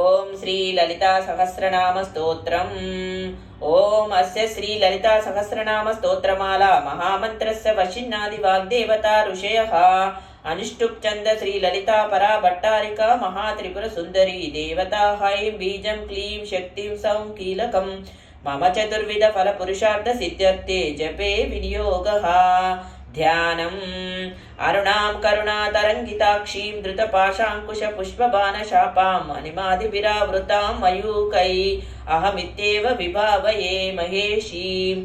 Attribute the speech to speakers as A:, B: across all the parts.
A: ఓం శ్రీ లలితా సహస్రనామ స్తోత్రం. ఓం అస్య శ్రీ లలితా సహస్రనామ స్తోత్రమాల మహామంత్రస్య వశిన్నాది వాగ్దేవత ఋషయ. అనుష్టుప్ చంద శ్రీ లలితా పరా భట్టారిక మహాత్రిపుర సుందరి దేవతా హైం బీజం క్లీం శక్తిం సౌం కీలకం మమ చతుర్విధ ఫల పురుషార్థ సిద్ధ్యర్థే జపే వినియోగ. ధ్యానం అరుణాం కరుణాతరంగితాక్షీం ధృతపాశాంకుశ పుష్పబాణశాపాం మణిమాదిభిరావృతాం మయూకై అహమిత్యేవ విభావయే మహేషీం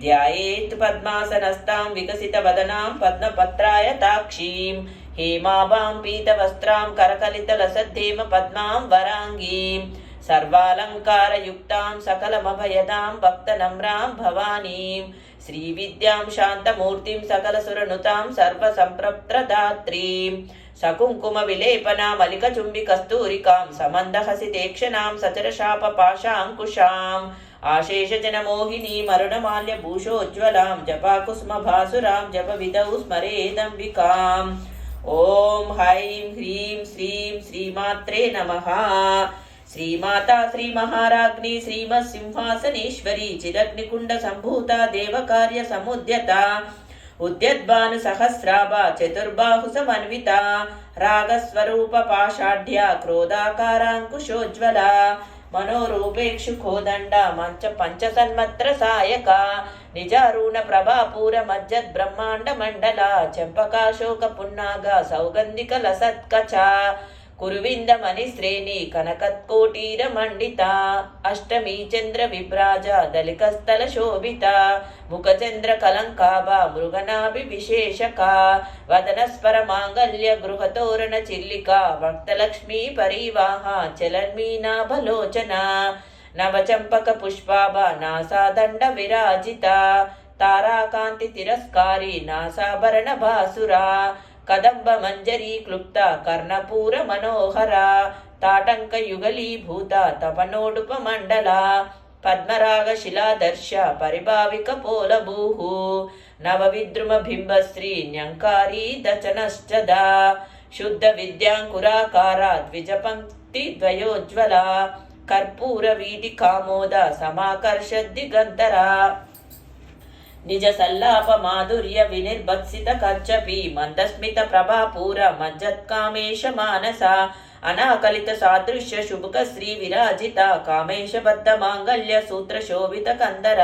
A: ధ్యాయేత్ పద్మాసనస్తాం వికసితవదనాం పద్మపత్రాయతాక్షీం హేమాభాం పీతవస్త్రాం కరకలితలసద్ధేమ పద్మాం వరాంగీం సర్వాలంకారయుక్తాం సకలమభయదాం భక్తనమ్రాం భవానీం శ్రీవిద్యాం శాంతమూర్తిం సకలసురనుతాం సర్వసంప్రప్రదాత్రీం సకుంకుమ విలేపనా మలిక చుంబి కస్తూరికాం సమందహసితేక్షణాం సచరశాపపాశాంకుశాం ఆశేషజనమోహినీ మరుణమాల్య భూషోజ్వలాం జపాకుస్మ భాసురాం జప విదౌ స్మరేదంబికాం ఓం హైం హ్రీం శ్రీం శ్రీమాత్రే నమః శ్రీమాతా శ్రీ మహారాజ్ఞి శ్రీమత్ సింహాసనేశ్వరి చిదగ్నికుండ సంభూత దేవకార్య సముద్యత ఉద్యద్భాను సహస్రాభ చతుర్బాహు సమన్విత రాగస్వరూప పాషాఢ్య క్రోధాకారాంకుశోజ్వల మనోరూపేక్షు కోదండ మంచ పంచసన్మత్ర సాయక నిజారుణ ప్రభాపూర మజ్జద్ బ్రహ్మాండ మండల చెంపకాశోక పున్నాగ సౌగంధిక లసత్కచ కురువిందమని శ్రేణి కనకత్కోటీర మండిత అష్టమి చంద్ర విభ్రాజ దళికస్థల శోభిత ముఖచంద్ర కలంకాభ మృగనాభి విశేషక వదన స్పర మాంగల్య గృహతోరణ చిల్లిక భక్తలక్ష్మీ పరీవాహ చలన్మీనాభలోచన నవచంపక పుష్పాభ నాసాదండ విరాజిత తారాకాంతి తిరస్కారి నాసాభరణ భాసురా కదంబ మంజరీ క్లుప్త కర్ణపూర మనోహర తాటంక యుగలీభూత తపనోడుప పద్మరాగ శిలాదర్శ పరిభావిక పోలభూహు నవ బింబశ్రీ న్యంకారీ దచనశ్చద శుద్ధ విద్యాంకురాకార ద్విజపంక్తి ద్వయోజ్వల కర్పూర వీటి కామోద సమాకర్ష దిగంతరా. నిజ సల్లాప మాధుర్య వినిర్భత్సిత కచ్చపి మందస్మిత ప్రభాపూర మజ్జత్కామేశ మానస అనాకలిత సాదృశ్య శుభక శ్రీ విరాజిత కామేశబద్ధ మాంగళ్య సూత్ర శోభిత కందర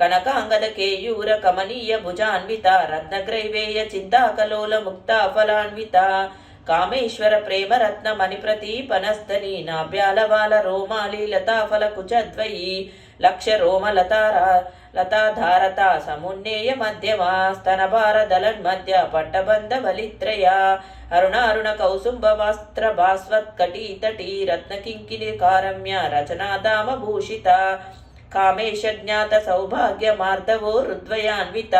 A: కనకాంగద కేయూర కమనీయ భుజాన్విత రత్నగ్రైవేయ చింతాకలోల ముక్త ఫలాన్విత కామేశ్వర ప్రేమ రత్న మణిప్రతీపనస్తని నాభ్యాలవాల రోమాలి లతాఫల కుచద్వయి లక్ష రోమలతారా లతారా లతాధారత సమున్నేయ మధ్యమా స్తనభార దళన్మధ్య పట్టబంధ బలిత్రయ అరుణారుణ కౌసుంభ వస్త్ర భాస్వత్ కటీ తటీ రత్నకింకిని కారమ్య రచనాదామ భూషిత కామేశ జ్ఞాత సౌభాగ్య మార్ధవో రుద్వయాన్విత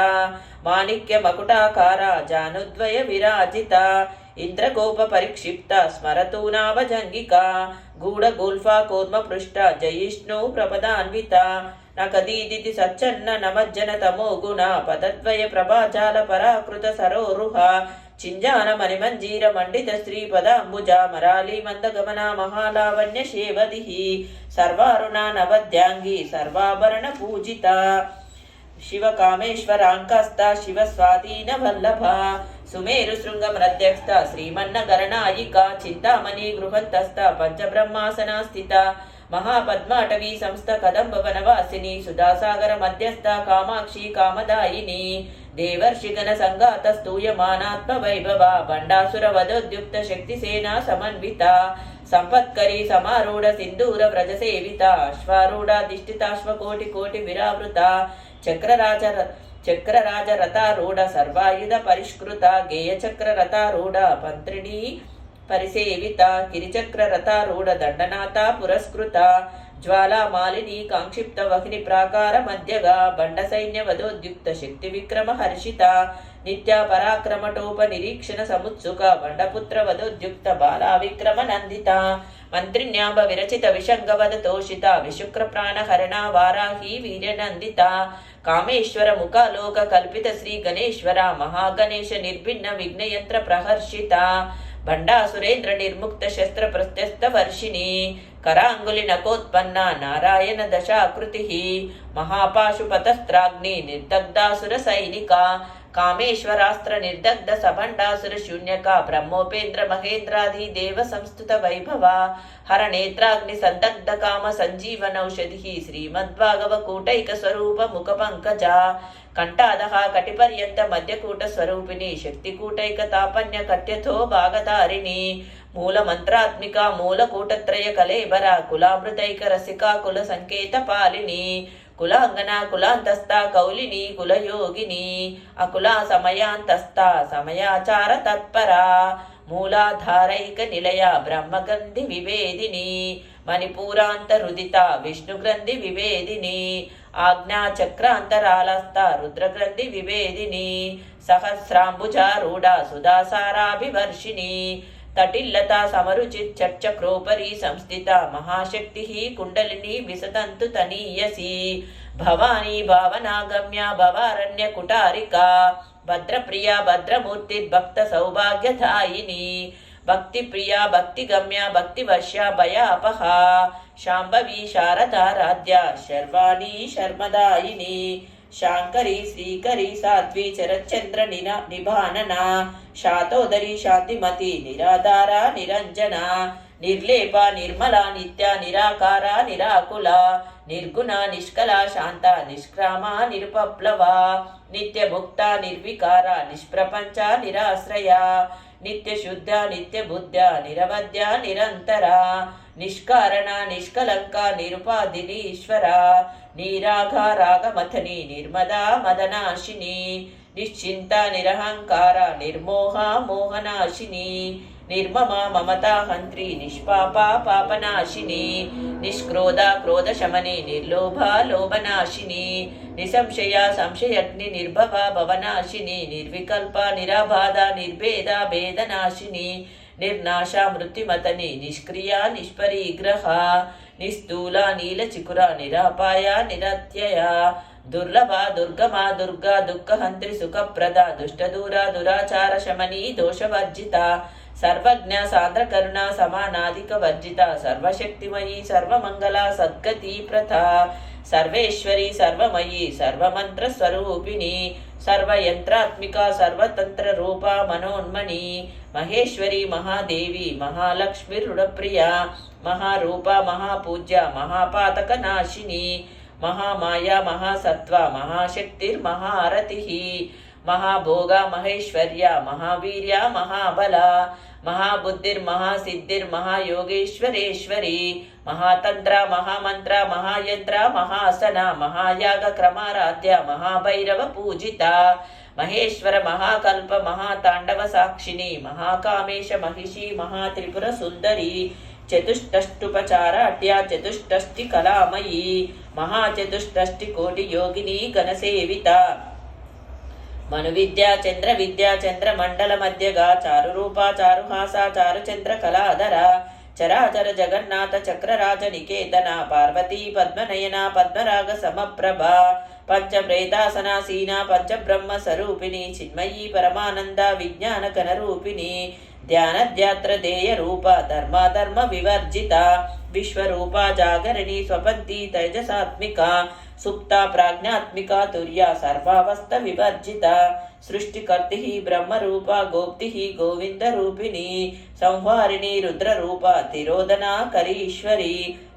A: మాణిక్య మకుటాకార జానుద్వయ విరాజిత ఇంద్రగోప పరిక్షిప్త స్మరతూనావజంగిక గూఢ గోల్ఫా కూర్మ పృష్ట జయిష్ణు ప్రపదాన్విత నకదీదితి సచ్చన్న నమజ్జన తమో గుణ పదద్వయ ప్రభాజాల పరాకృత సరోరుహ. చింజాన మణిమంజీర మండిత శ్రీ పదాంబుజ మరాళీ మందగమన మహాలావణ్య శేవది సర్వారుణ నవద్యాంగి సర్వాభరణ పూజిత. శివ కామేశ్వరాంకస్త శివ స్వాధీన వల్లభ సుమేరు శృంగం శృంగమధ్యస్థ శ్రీమన్న గరణాయిక చింతామణి గృహస్థ పంచబ్రహ్మాసనా స్థిత మహాపద్మ అటవీ సంస్థ కదంబ వనవాసిని సుధాసాగర మధ్యస్థ కామాక్షి కామదాయిని దేవర్షిగణ సంగాత స్తూయమానాత్మ వైభవ భండాసుర వదోద్యుక్త శక్తి సేనా సమన్విత సంపత్కరి సమారూఢ సింధూర వ్రజ సేవిత అశ్వారూఢ దిష్టితాశ్వకోటి కోటి విరావృత చక్రరాజ చక్రరాజ రథారూఢ సర్వాయుధ పరిష్కృత గేయ చక్ర రథారూఢ పంత్రిణీ పరిసేవిత కిరిచక్ర రథారూఢ దండనాథ పురస్కృత జ్వాలామాలిని కాంక్షిప్త వహిని ప్రాకార మధ్యగా బండ సైన్య వదోద్యుక్త శక్తి విక్రమ హర్షిత నిత్య పరాక్రమటోప నిరీక్షణ సముత్సుక బండపుత్ర వదోద్యుక్త బాలా విక్రమ నందిత మంత్రిన్యాభ విరచిత విషంగవద తోషిత విశుక్ర ప్రాణహరణ వారాహి వీర్యనందిత కామేశ్వర ముఖలోక కల్పిత శ్రీ గణేశ్వర మహాగణేశ నిర్భిన్న విఘ్నయంత్ర ప్రహర్షిత భండాసురేంద్ర నిర్ముక్త శస్త్ర ప్రత్యస్త వర్షిణి కరాంగులి నకోత్పన్న నారాయణ దశాకృతి మహాపాశుపతస్త్రాగ్ని నిర్దగ్ధాసుర సైనిక కామేశ్వరాస్త్ర నిర్దగ్ధ సభండాసుర శూన్యక బ్రహ్మోపేంద్ర మహేంద్రాది దేవ సంస్థుత వైభవ హరనేత్రాగ్ని సందగ్ధ కామ సంజీవనౌషధి శ్రీమద్భాగవ కూటైక స్వరూప ముఖ పంకజ కంఠాదహ కటిపర్యంత మధ్యకూట స్వరూపిణి శక్తికూటైక తాపన్య కట్యథో భాగధారిణి మూల మంత్రాత్మిక మూల కూటత్రయ కలేబర కులామృతైక రసికా కుల సంకేత పాలిని కులాంగన కులాంతస్థ కౌలిని కులయోగిని అకుల సమయాంతస్థ సమయాచార తత్పర మూలాధారైక నిలయ బ్రహ్మగ్రంథి వివేదిని మణిపూరాంత రుదిత విష్ణుగ్రంథి వివేదిని ఆజ్ఞాచక్ర ఆజ్ఞాచక్రాంతరాలస్థ రుద్రగ్రంథి వివేదిని సహస్రాంబుజారూఢ సుధాసారాభివర్షిణి తటిల్లత సమరుచిత్ చర్చక్రోపరి సంస్థిత మహాశక్తి కుండలిని విసతంతు తనీయసి భవానీ భావనాగమ్య భవారణ్య కుటారిక భద్రప్రియ భద్రమూర్తి భక్త సౌభాగ్యదాయిని భక్తి ప్రియ భక్తి గమ్య భక్తి వర్ష భయ అపహ శాంభవి శారదారాధ్య శర్వాణి శర్మదాయిని శాంకరి శ్రీకరి సాధ్వి చరచంద్ర నిన నిభానన శాతోదరి శాంతిమతి నిరాధార నిరంజన నిర్లేప నిర్మల నిత్య నిరాకార నిరాకుల నిర్గుణ నిష్కల శాంత నిష్క్రామ నిరుపప్లవ నిత్య ముక్త నిర్వికార నిష్ప్రపంచ నిరాశ్రయ నిత్య శుద్ధ నిత్య బుద్ధ నిరవధ్య నిరంతర నిష్కారణ నిష్కలంక నిరుపాధిని ఈశ్వర నీరాఘ రాగమథని నిర్మదా మదనాశిని నిశ్చింత నిరహంకార నిర్మోహ మోహనాశిని నిర్మమా మమతా హంత్రి నిష్పాప పాపనాశిని నిష్క్రోధ క్రోధ శమని నిర్లోభ లోభనాశిని నిసంశయ సంశయగ్ని నిర్భవ భవనాశిని నిర్వికల్ప నిరాబాధ నిర్భేద భేదనాశిని నిర్నాశ మృత్యుమతని నిష్క్రియ నిష్పరిగ్రహ నిస్థూల నీలచికుర నిరాపాయ నిరత్యయ దుర్లభ దుర్గమా దుర్గా దుఃఖహంత్రి సుఖప్రద దుష్టదూర దురాచార శమని దోషవర్జిత సర్వజ్ఞ సాంద్రకరుణ సమానాధిక వర్జిత సర్వశక్తిమయీ సర్వమంగళ సద్గతి ప్రథ సర్వేశ్వరి సర్వమయీ సర్వమంత్ర స్వరూపిణి సర్వయంత్రాత్మిక సర్వతంత్ర రూప మనోన్మణి మహేశ్వరి మహాదేవి మహాలక్ష్మి రుణప్రియ మహారూప మహాపూజ్య మహాపాతక నాశిని మహామాయ మహాసత్వ మహాశక్తిర్మహారతి మహాభోగ మహేశ్వర్య మహావీర్య మహాబల మహాబుద్ధిర్ మహాసిద్ధిర్ మహాయోగేశ్వరేశ్వరి మహాతంత్ర మహామంత్ర మహాయంత్ర మహాసన మహాయాగ క్రమారాధ్య మహాభైరవ పూజిత మహేశ్వర మహాకల్ప మహాతాండవ సాక్షిని మహాకామేశ మహిషి మహాత్రిపుర సుందరి చతుష్టష్టుపచార అట్యా చతుష్టష్టి కళామయీ మహాచతుష్టష్టి కోటి యోగిని గణసేవిత మను విద్యా చంద్ర విద్యా చంద్ర మండల మధ్యగా చారు రూపా చారు హాసా చారు చంద్ర కళాధర చరాచర జగన్నాథ చక్రరాజ నికేతన పార్వతీ పద్మనయన పద్మరాగ సమప్రభ పంచ ప్రేతాసనాసీన పంచ స్వరూపిణి చిన్మయీ పరమానంద విజ్ఞాన కనరూపిణి ధ్యానధ్యాత్ర రూప ధర్మాధర్మ వివర్జిత విశ్వరూప జాగరణి స్వపంతి తైజసాత్మిక సుప్త ప్రాజ్ఞాత్మిక తుర్య సర్వావస్థ వివర్జిత సృష్టికర్తి బ్రహ్మరూప గోప్తి గోవింద రూపిణి సంహారిణి రుద్రరూప తిరోదనా కరీశ్వరి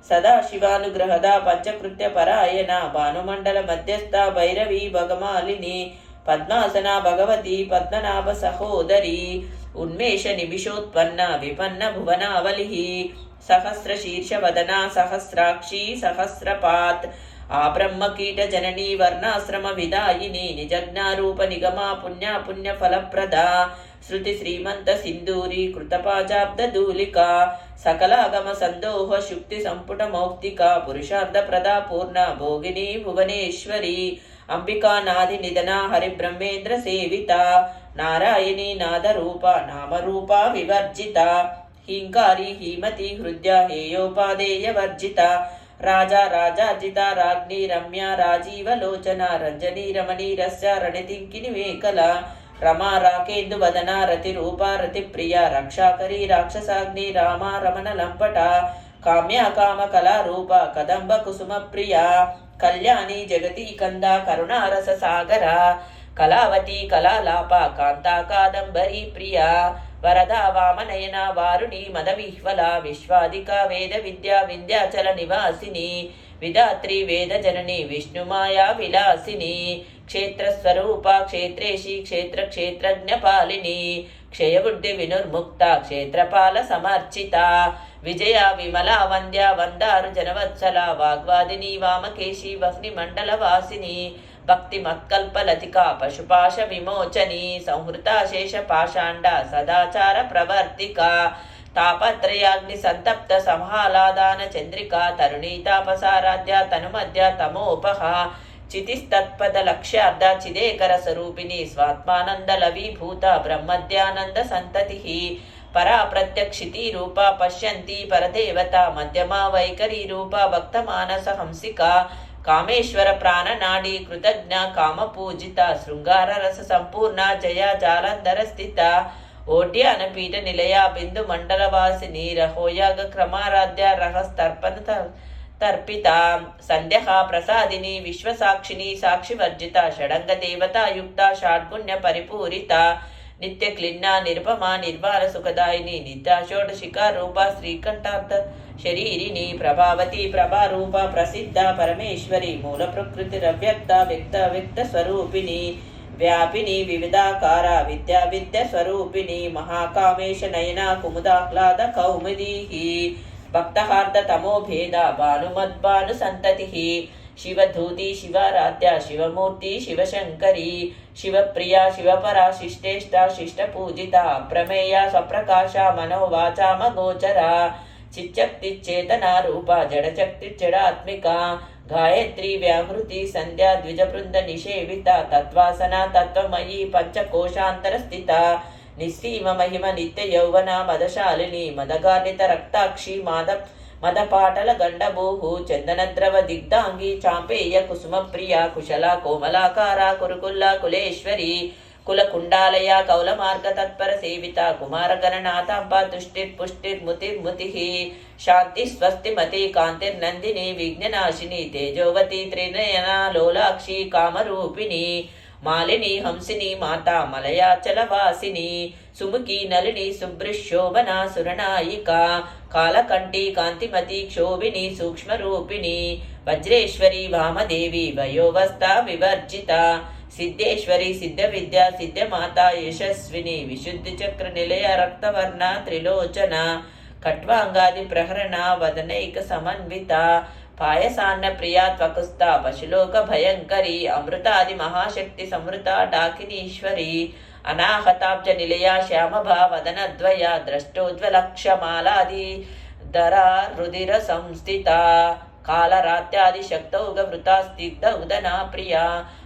A: సదాశివానుగ్రహద పంచకృత్య పరాయణ భానుమండల మధ్యస్థ భైరవి భగమాలిని పద్మాసన భగవతి పద్మనాభ సహోదరి ఉన్మేష నిమిషోత్పన్న విపన్న భువనావలి సహస్ర శీర్షవదన సహస్రాక్షి సహస్రపాత్ ఆ బ్రహ్మకీట జననీ వర్ణాశ్రమ విదాయిని నిజజ్ఞారూప నిగమా పుణ్య పుణ్య ఫలప్రద శృతి శ్రీమంత సింధూరి కృతపాజాబ్ద ధూలిక సకలాగమ సందోహ శుక్తి సంపుట మౌక్తిక పురుషార్థ ప్రదా పూర్ణ భోగిని భువనేశ్వరి అంబికానాది నిధన హరి బ్రహ్మేంద్ర సేవిత నారాయణి నాదరూప నామరూప వివర్జిత. హింకారి హీమతి హృద్య హేయోపాదేయ వర్జిత. రాజా రాజార్జిత రాజ్ఞి రమ్య రాజీవలోచన రంజనీ రమణీ రస్య రణితింకిని మేకల. రమా రాకేందు వదన రతి రూపా రతి ప్రియ రక్షాకరి రాక్షసాగ్ని రామా రమణ లంపట. కామ్య కామ కళా రూప కదంబ కుసుమ ప్రియ కళ్యాణి జగతి కంద కరుణారస సాగర. కళావతి కళాలాప కాంతా కాదంబరీ ప్రియా. వరదా వామనయన వారుణి మదవిహ్వల విశ్వాదిక వేద విద్యా వింధ్యాచల నివాసిని. విధాత్రి వేద జనని విష్ణుమాయా విలాసిని. క్షేత్రస్వరూప క్షేత్రేషి క్షేత్ర క్షేత్రజ్ఞ పాలిని. క్షయబుద్ధి వినుర్ముక్త క్షేత్రపాల సమర్చిత. విజయ విమల వంద్య వందారు జనవత్సల వాగ్వాదిని వామకేశి వహ్ని మండల వాసిని. భక్తి మత్కల్పలతిక పశుపాశ విమోచని సంహృతాశేష పాషాండ సదాచార ప్రవర్తిక తాపత్రయాగ్ని సంతప్త సంహాలాదాన చంద్రిక తరుణీ తాపసారాధ్య తనుమధ్య తమోపహ. చితిస్తత్పద లక్ష్యార్థ చిదేకర స్వరూపిణి స్వాత్మానంద లవీభూత బ్రహ్మద్యానంద సంతతి పరా ప్రత్యక్షితి రూప పశ్యంతి పరదేవత. మధ్యమా వైఖరి రూప భక్తమానస హంసిక కామేశ్వర ప్రాణనాడి కృతజ్ఞ కామ పూజిత శృంగార రస సంపూర్ణ జయ జాలంధర స్థిత. ఓటి అనపీఠ నిలయ బిందు మండల వాసిని రహోయాగ క్రమారాధ్య రహస్తర్పణ తర్పిత. సంధ్య ప్రసాదిని విశ్వసాక్షిని సాక్షివర్జిత షడంగ దేవతాయుక్త షాడ్గుణ్య పరిపూరిత. నిత్య క్లిన్న నిరుపమ నిర్వాణ సుఖదాయిని నిత్యాషోడశిఖ రూప శ్రీకంఠార్థ శరీరిని ప్రభావతి ప్రభారూప ప్రసిద్ధ పరమేశ్వరి మూల ప్రకృతి రవ్యక్త వ్యక్త వ్యక్త స్వరూపిణి వ్యాపిని వివిధాకార విద్యా విద్య స్వరూపిణి మహాకామేశ నయన కుముదాహ్లాద కౌముదీ భక్తహార్ద తమో భేద భానుమద్భాను సంతతి శివధూతి శివారాధ్య శివమూర్తి శివశంకరి శివప్రియ శివపరా శిష్టేష్ట శిష్టపూజిత ప్రమేయ స్వప్రకాశ మనోవాచామ గోచర చిచ్చక్తి చేతన రూప జడశక్తి జడాత్మిక గాయత్రి వ్యాహృతి సంధ్యా ద్విజ బృంద నిషేవిత తత్వాసన తత్వమయీ పంచకోశాంతర స్థిత నిస్సీమ మహిమ నిత్య యౌవన మదశాలిని మదగార్నిత రక్తాక్షి మాద మదపాటల గండభూహు చందనద్రవ దిగ్ధాంగి చాంపేయ కుసుమ ప్రియ కుశల కోమలాకార కురుకుల్ల కులేశ్వరి కుల కుండాలయ కౌల మార్గ తత్పర సేవిత కుమార గణనాథంబ తుష్టిర్ పుష్టిర్ ముతిర్ ముతి శాంతి స్వస్తి మతి కాంతిర్ నందిని విఘ్ననాశిని తేజోవతి త్రినయన లోలాక్షి కామరూపిణి. మాలిని హంసిని మాత మలయాచల వాసిని. సుముఖి నలిని శుభ్రశోభన సురనాయిక. కాలకంఠి కాంతిమతి క్షోభిని సూక్ష్మరూపిణి. వజ్రేశ్వరి వామదేవి వయోవస్థ వివర్జిత. సిద్ధేశ్వరి సిద్ధ విద్య సిద్ధమాత యశస్విని విశుద్ధి చక్ర నిలయ రక్తవర్ణ త్రిలోచన కట్వాంగాది ప్రహరణ వదనైక సమన్విత పాయసాన్న ప్రియా త్వకుస్త పశులోక భయంకరి అమృతాది మహాశక్తి సమృత డాకినీశ్వరి అనాహతాబ్జ నిలయ శ్యామభా వదనద్వయ ద్రష్టోజ్వలక్షమాలాది ధర రుధిర సంస్థిత. కాలరాత్యాది శక్తౌగ వృత ఉదనా ప్రియా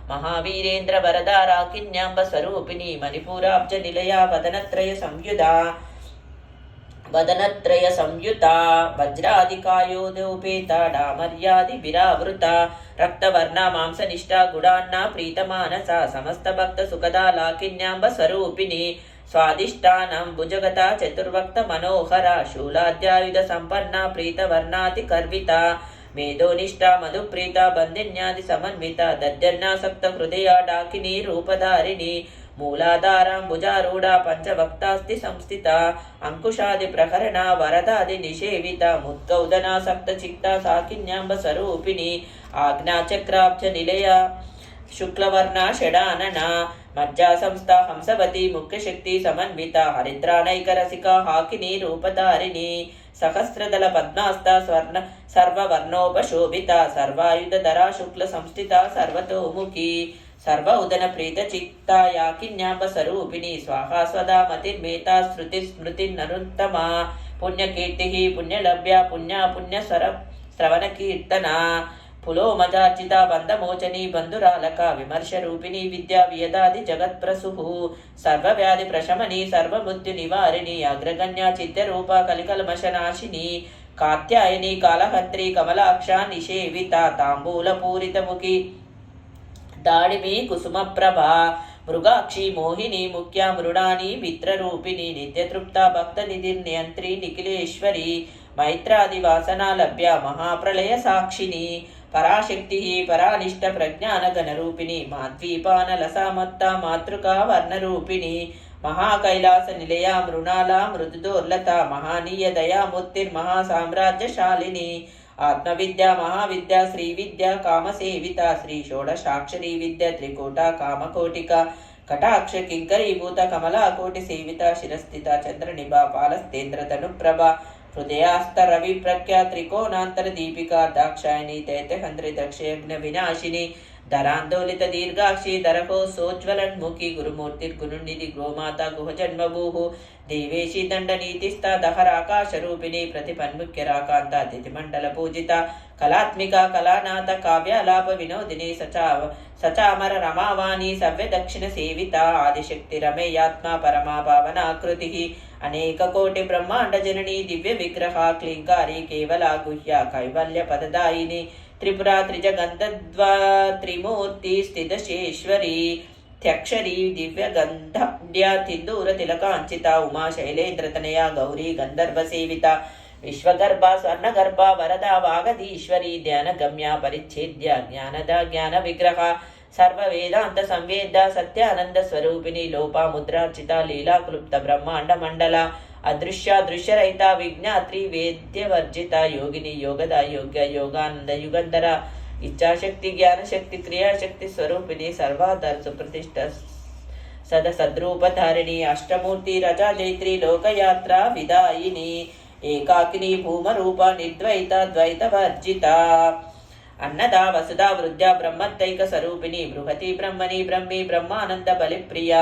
A: మహావీరేంద్ర వరదా వరదారాకిన్యాంబ స్వరూపిణి మణిపూరాబ్జ నిలయా వదనత్రయ సంయుధ వదనత్రయ సంయుత వజ్రాదికాయోదోపేత డామర్యాది విరావృత రక్తవర్ణ మాంసనిష్ట గుడాన్న ప్రీతమానస సమస్త భక్త సుఖదా లాకిన్యాంబ స్వరూపిణి స్వాదిష్టానం భుజగత చతుర్వక్త మనోహర శూలాద్యాయుధ సంపన్న ప్రీతవర్ణాతి కర్విత మేధోనిష్ట మధుప్రీత బంధిన్యాది సమన్విత దద్దన్నాసక్త హృదయ డాకిని రూపధారిణి మూలాధారం భుజారూఢ పంచవక్తాస్తి సంస్థిత అంకుశాది ప్రహరణ వరదాది నిషేవిత ముద్గౌదనాసక్త చిత్త సాకిన్యాంబ స్వరూపిణి ఆజ్ఞాచక్రాబ్జ నిలయ శుక్లవర్ణ షడానన మజ్జా సంస్థ హంసవతి ముఖ్యశక్తి సమన్విత హరిద్రానైకరసిక హాకిని రూపధారిణి సహస్రదళ పద్మాస్త స్వర్ణ సర్వవర్ణోపశోభిత సర్వాయుధ ధరా శుక్ల సంస్థిత సర్వతోముఖి సర్వ ఉదన ప్రీత చిత్త యాకిన్యాప స్వరూపిణి స్వాహా స్వదా మతిర్మేతా శృతి స్మృతి నరుత్తమ పుణ్యకీర్తి పుణ్యలభ్య పుణ్య పుణ్యస్వర శ్రవణ కీర్తన పులోమజార్జిత బంధమోచని బంధురాలక విమర్శ రూపిణి విద్యా వియదాది జగత్ప్రసు సర్వవ్యాధి ప్రశమని సర్వమృత్యు నివారిణి అగ్రగణ్య చిత్రరూప కలికల్మశనాశిని. కాత్యాయని కాలహత్రి కమలాక్ష నిషేవిత తాంబూల పూరితముఖి దాడిమి కుసుమప్రభ. మృగాక్షి మోహిని ముఖ్య మృడాని మిత్రరూపిణి నిత్యతృప్త భక్త నిధి నియంత్రి నిఖిలేశ్వరి. మైత్రాది వాసన లభ్య మహాప్రళయ సాక్షిని పరాశక్తి పరానిష్ట ప్రజ్ఞాన గణరూపిణి మాద్వీపానలసామత్త మాతృకా వర్ణరూపిణి మహాకైలాస నిలయ మృణాల మృదుదోర్లత మహానీయ దయామూర్తిర్మహా సామ్రాజ్యశాలిని ఆత్మవిద్య మహావిద్య శ్రీ విద్య కామసేవిత శ్రీ షోడశాక్షరీ విద్య త్రికూట కామకోటిక కటాక్ష కింకరీభూత కమలాకోటి సేవిత శిరస్థిత చంద్రనిభ పాలస్తేంద్ర తనుప్రభ హృదయాస్తరవి ప్రఖ్యా త్రికోణాంతర దీపికా దాక్షాయణి తైతహంత్రి దక్షయజ్ఞ వినాశిని. ధరాందోళిత దీర్ఘాక్షి ధరహో సోజ్వలన్ముఖి గురుమూర్తిర్గురునిధి గోమాత గుహ జన్మభూః దేవేశి దండ నీతిస్థ దహరాకాశ రూపిణి ప్రతిపన్ముఖ్య రాకాంత తిథిమండల పూజిత. కళాత్మిక కళానాథ కావ్యాలాప వినోదిని సచా సచామర రమావాణి సవ్య దక్షిణ సేవిత. ఆదిశక్తి రమేయాత్మ పరమా భావనాకృతి. అనేక కోటి బ్రహ్మాండ జనని దివ్య విగ్రహ క్లింకారి కేవల గుహ్య కైవల్య పదదాయిని త్రిపురా త్రిజగంధద్వా త్రిమూర్తి స్థితశేశ్వరి త్యక్షరి దివ్య గంధడ్య తిందూర తిలకాంచిత ఉమా శైలేంద్రతనయ గౌరీ గంధర్వ సేవిత విశ్వగర్భ స్వర్ణగర్భ వరద వాగదీశ్వరి ధ్యానగమ్య పరిచ్ఛేద్య జ్ఞానద జ్ఞాన విగ్రహ సర్వవేదాంత సంవేద సత్యానంద స్వరూపిణి లోప ముద్రార్చిత లీలా బ్రహ్మాండ మండల అదృశ్య దృశ్యరహిత విజ్ఞాత్రి వేద్యవర్జిత యోగిని యోగద యోగ్య యోగానంద యుగంధర ఇచ్చాశక్తి జ్ఞానశక్తి క్రియాశక్తి స్వరూపిణి సర్వాధార సుప్రతిష్ట సద సద్రూపధారిణి అష్టమూర్తి రజాజైత్రి లోకయాత్ర విదాయిని ఏకాకిని భూమరూప నిర్ద్వైత ద్వైతవర్జిత అన్నదా వసుదా వృద్ధ్య బ్రహ్మత్తైక స్వరూపిణి బృహతి బ్రహ్మణి బ్రహ్మి బ్రహ్మానంద బలిప్రియ.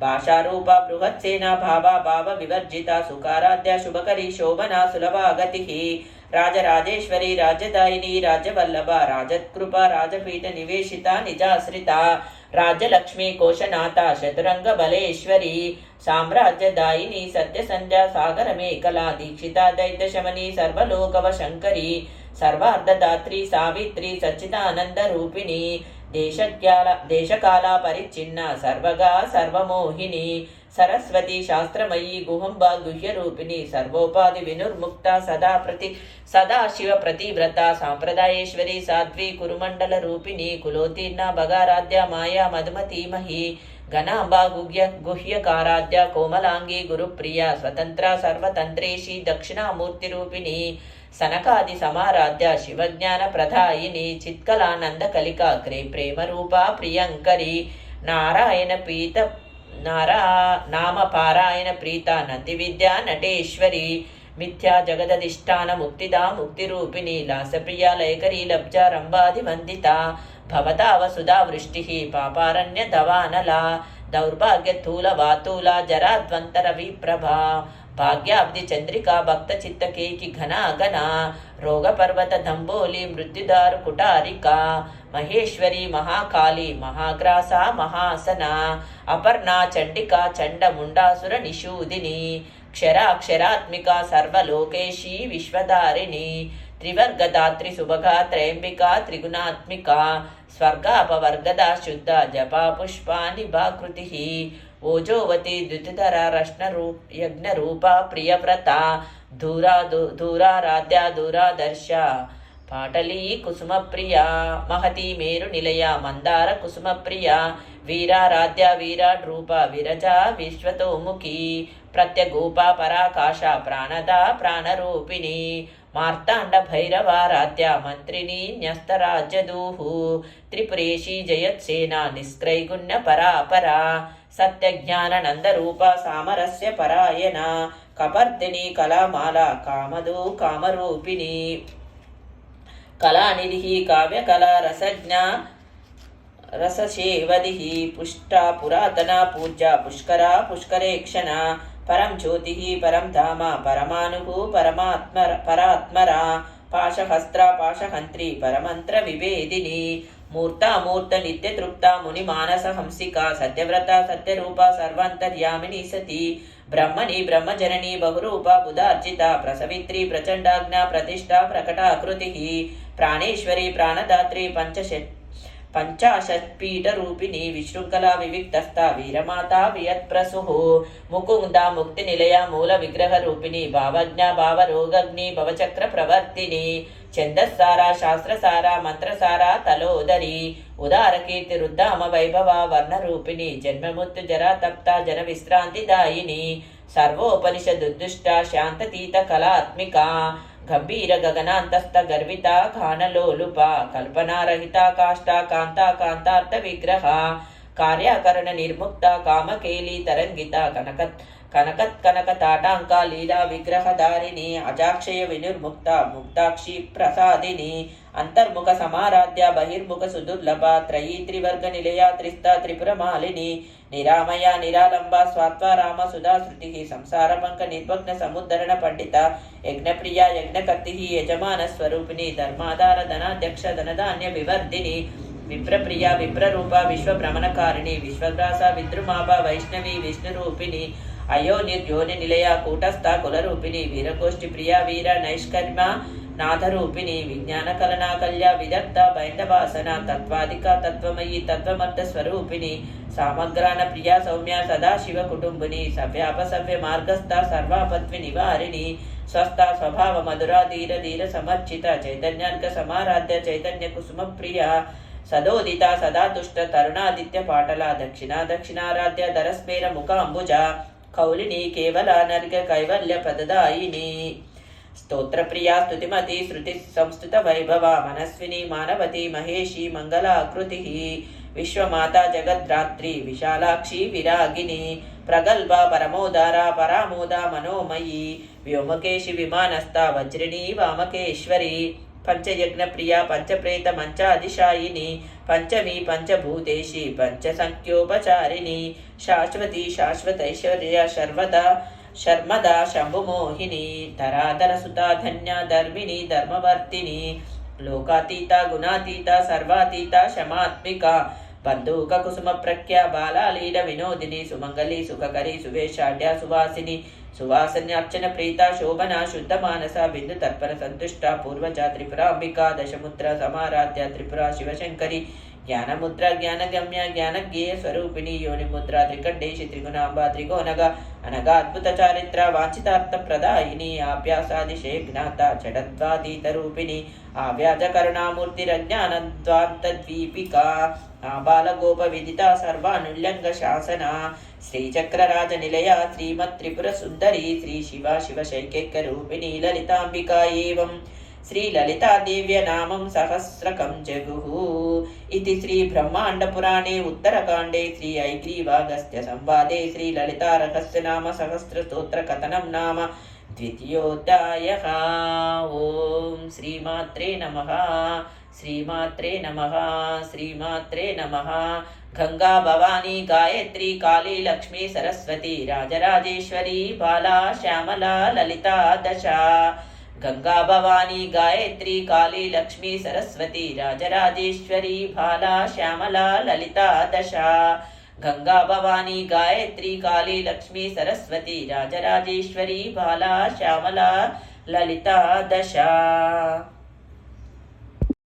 A: భాషారూప బృహత్సేన భావ భావ వివర్జిత సుకారాధ్య శుభకరి శోభనా సులభాగతి రాజరాజేశ్వరి రాజదాయిని రాజవల్లభ రాజత్కృప రాజపీఠ నివేశిత నిజాశ్రిత. రాజలక్ష్మి కోశనాథ శతురంగ బలేశ్వరి. సామ్రాజ్యదాయిని సత్యసంధ్య సాగరమేకలా దీక్షిత దైత్యశమని సర్వలోకవ శంకరి. సర్వార్ధదాత్రి సావిత్రి సచ్చిదానంద రూపిణి. దేశజ్ఞాల దేశకాల పరిచ్ఛిన్న సర్వగా సర్వమోహిని. సరస్వతి శాస్త్రమయీ గుహంబ గుహ్యరూపిణి సర్వోపాధి వినుర్ముక్త సదా ప్రతి సదాశివ ప్రతివ్రత. సాంప్రదాయేశ్వరి సాధ్వి కురుమండల రూపిణి. కులోతీర్ణ భగారాధ్య మాయా మధుమతీమహి ఘనాంబ గుహ్య గుహ్యకారాధ్య కోమలాంగి గురుప్రియ. స్వతంత్ర సర్వతంత్రేషి దక్షిణామూర్తి రూపిణి. సనకాది సమారాధ్య శివజ్ఞాన ప్రధాయిని చిత్కలానంద కలిక ప్రేమరూపా ప్రియంకరి. నారాయణ పీత నారా నామ పారాయణ ప్రీత నంది విద్యా నటేశ్వరి. మిథ్యా జగదధిష్టాన ముక్తిదా ముక్తిరూపిణి లాసప్రియ లైకరీ లబ్జ రంభాది వందిత భవతావసుధా వృష్టి పాపారణ్య దవానల. దౌర్భాగ్య స్థూల వాతూల జరాద్వంతర విప్రభా. భాగ్యాబ్ది చంద్రికా భక్త చిత్తకేకి ఘన ఘన రోగ పర్వత దంబోలి మృత్యుదారు కుటారిక మహేశ్వరి మహాకాళి మహాగ్రాస మహాసన అపర్ణ చండిక చండ ముండాసుర నిషూదిని క్షరాక్షరాత్మిక సర్వలోకేశీ విశ్వధారిణి త్రివర్గదాత్రి సుభగా త్రయంబిక త్రిగుణాత్మిక స్వర్గ అపవర్గద శుద్ధ జపా పుష్పాని బాకృతి ఓజోవతి ద్యుతిధర రష్ణరూ యజ్ఞరూప ప్రియవ్రత దూరా దూరారాధ్య దూరాదర్శ పాటలీ కుసుమప్రియ మహతి మేరు నిలయ మందార కుసుమప్రియ వీరారాధ్య విరాట్ రూప విరజ విశ్వతోముఖి ప్రత్యగోప పరాకాశ ప్రాణద ప్రాణరూపిణి మార్తాండ భైరవారాధ్య మంత్రిని న్యస్తరాజ్యదూహు త్రిపురేషి జయత్సేన నిస్క్రైగుణ్య పరాపరా సత్యజ్ఞాననందరూప సామరస్య పరాయణ కపర్తిని కళామాల కామదు కామరూపిణి. కళానిధి కావ్యకళ రసజ్ఞ రససేవది పుష్ట పురాతన పూజ పుష్కర పుష్కరేక్షణ పరం జ్యోతి పరం ధామ పరమాను పరమాత్మ పరాత్మరా పాశహస్త్ర పాశహంత్రి పరమంత్ర వివేదిని మూర్త అమూర్త నిత్య తృప్త ముని మానస హంసిక సత్యవ్రత సత్యరూప సర్వాంతర్యామిని సతి. బ్రహ్మని బ్రహ్మజనని బహురూప బుధ అర్జిత ప్రసవిత్రి ప్రచండాజ్ఞ ప్రతిష్ట ప్రకట ఆకృతి ప్రాణేశ్వరి ప్రాణదాత్రి పంచశ పంచాశత్పీఠరూపిణి విశృంఖల వివిక్తస్థ వీరమాత వియత్ప్రసు. ముకుంద ముక్తి నిలయ మూల విగ్రహ రూపిణి భావజ్ఞ భావరోగగ్ని భవచక్ర ప్రవర్తిని ఛందస్సారా శాస్త్రసారా మంత్రసారా తలోదరి. ఉదార కీర్తి రుద్దామ వైభవ వర్ణరూపిణి జన్మముత్తు జరా తప్త జన విశ్రాంతిదాయిని సర్వోపనిషదుద్దుష్ట శాంతతీత కళాత్మిక. గంభీర గగనాంతస్థ గర్విత ఖానలోలుప కల్పనారహిత కాష్ట కాంతా కాంతార్థ విగ్రహ కార్యాకరణ నిర్ముక్త కామకేలి తరంగిత కనకత్ కనకత్ కనక తాటాంక లీలా విగ్రహధారిణి అజాక్షయ వినిర్ముక్త ముక్తాక్షి ప్రసాదిని అంతర్ముఖ సమారాధ్య బహిర్ముఖ సుదుర్లభ త్రయీ త్రివర్గ నిలయ త్రిస్త త్రిపురమాలిని నిరామయ నిరాలంబ స్వాత్వారామ సుధా శృతి సంసార సముద్ధరణ పండిత యజ్ఞప్రియ యజ్ఞకర్తి యజమాన స్వరూపిణి ధర్మాధార ధనాధ్యక్ష ధనధాన్య వివర్ధిని విప్రప్రియ విప్రరూప విశ్వభ్రమణకారిణి విశ్వగ్రాస విద్రుమాభ వైష్ణవి విష్ణురూపిణి అయోని యోని నిలయ కూటస్థ కులరూపిణి వీరగోష్ఠి ప్రియ వీర నైష్కర్మ నాథరూపిణి విజ్ఞాన కలనాకల్య విదర్థ బైందవాసన తత్వాధిక తత్వమయి తత్వమర్థ స్వరూపిణి సామగ్రాన ప్రియా సౌమ్య సదాశివ కుటుంబిని సవ్యాప సవ్య మార్గస్థ సర్వాపత్వి నివారిణి స్వస్థ స్వభావ మధురా ధీర ధీర సమర్చిత చైతన్యార్క సమారాధ్య చైతన్య కుసుమ ప్రియ సదోదిత సదాదుష్ట తరుణాదిత్య పాటల దక్షిణ దక్షిణారాధ్య ధరస్మేర ముఖ అంబుజ కౌలిని కేవల నరిక కైవల్య పదదాయిని స్తోత్రప్రియా స్తుతిమతి శృతి సంస్థుత వైభవ మనస్విని మానవతి మహేషి మంగళాకృతి. విశ్వమాత జగద్రాత్రి విశాలాక్షి విరాగిని ప్రగల్భ పరమోదార పరామోద మనోమయి వ్యోమకేశి విమానస్థ వజ్రిణి వామకేశ్వరి పంచయజ్ఞ ప్రియ పంచప్రేత మంచాదిశాయిని పంచమి పంచభూతేషి పంచసంఖ్యోపచారిణి శాశ్వతి శాశ్వతైశ్వర్య శర్వద శర్మద శంభుమోహిని ధరాధర సుతా ధన్య ధర్మిణి ధర్మవర్తిని లోకాతీత గుణాతీత సర్వాతీత శమాత్మిక బంధూక కుసుమ ప్రఖ్య బాలాలీల వినోదిని సుమంగళి సుఖకరి సువేషాఢ్య సువాసిని సువాసన్యార్చన ప్రీత శోభన శుద్ధ మానస బిందు తర్పణ సంతుష్ట పూర్వజ త్రిపురాంబిక దశముద్ర సమారాధ్య త్రిపుర శివశంకరి జ్ఞానముద్ర జ్ఞానగమ్య జ్ఞానజ్ఞేయ స్వరూపిణి యోనిముద్ర త్రికండేశి త్రిగుణాంబ త్రికోనగ అనగా అద్భుత చారిత్ర వాంఛితార్థ ప్రదాయిని ఆభ్యాసాదిశే జ్ఞాత జడద్వాతీత రూపిణి ఆవ్యాజ కరుణామూర్తిరజ్ఞానద్వాంత ద్వీపిక ఆబాలగోప విదిత సర్వానుల్యంగ శాసన శ్రీచక్రరాజ నిలయ శ్రీమత్ త్రిపుర సుందరి శ్రీ శివ శివ శైకేక రూపిణి లలితాంబికా ఏవం శ్రీలలితాదేవ్య నామం సహస్రకం జగుః ఇది శ్రీ బ్రహ్మాండపురాణే ఉత్తరకాండే శ్రీ ఐగ్రీవాగస్త్య సంవాదే శ్రీలలితారహస్య నామ సహస్ర స్తోత్ర కథనం నామ ద్వితీయోధ్యాయ ఓం శ్రీమాత్రే నమ శ్రీమాత్రే నమ శ్రీమాత్రే నమ గంగా భవానీ గాయత్రి కాళీ లక్ష్మీ గంగా భవానీ గాయత్రి కాళీ లక్ష్మీ సరస్వతి రాజరాజేశ్వరి బాలా శ్యామలా లలిత దశ గంగా భవానీ గాయత్రి కాళీ లక్ష్మీ సరస్వతి రాజరాజేశ్వరి బాలా శ్యామలా లలిత దశ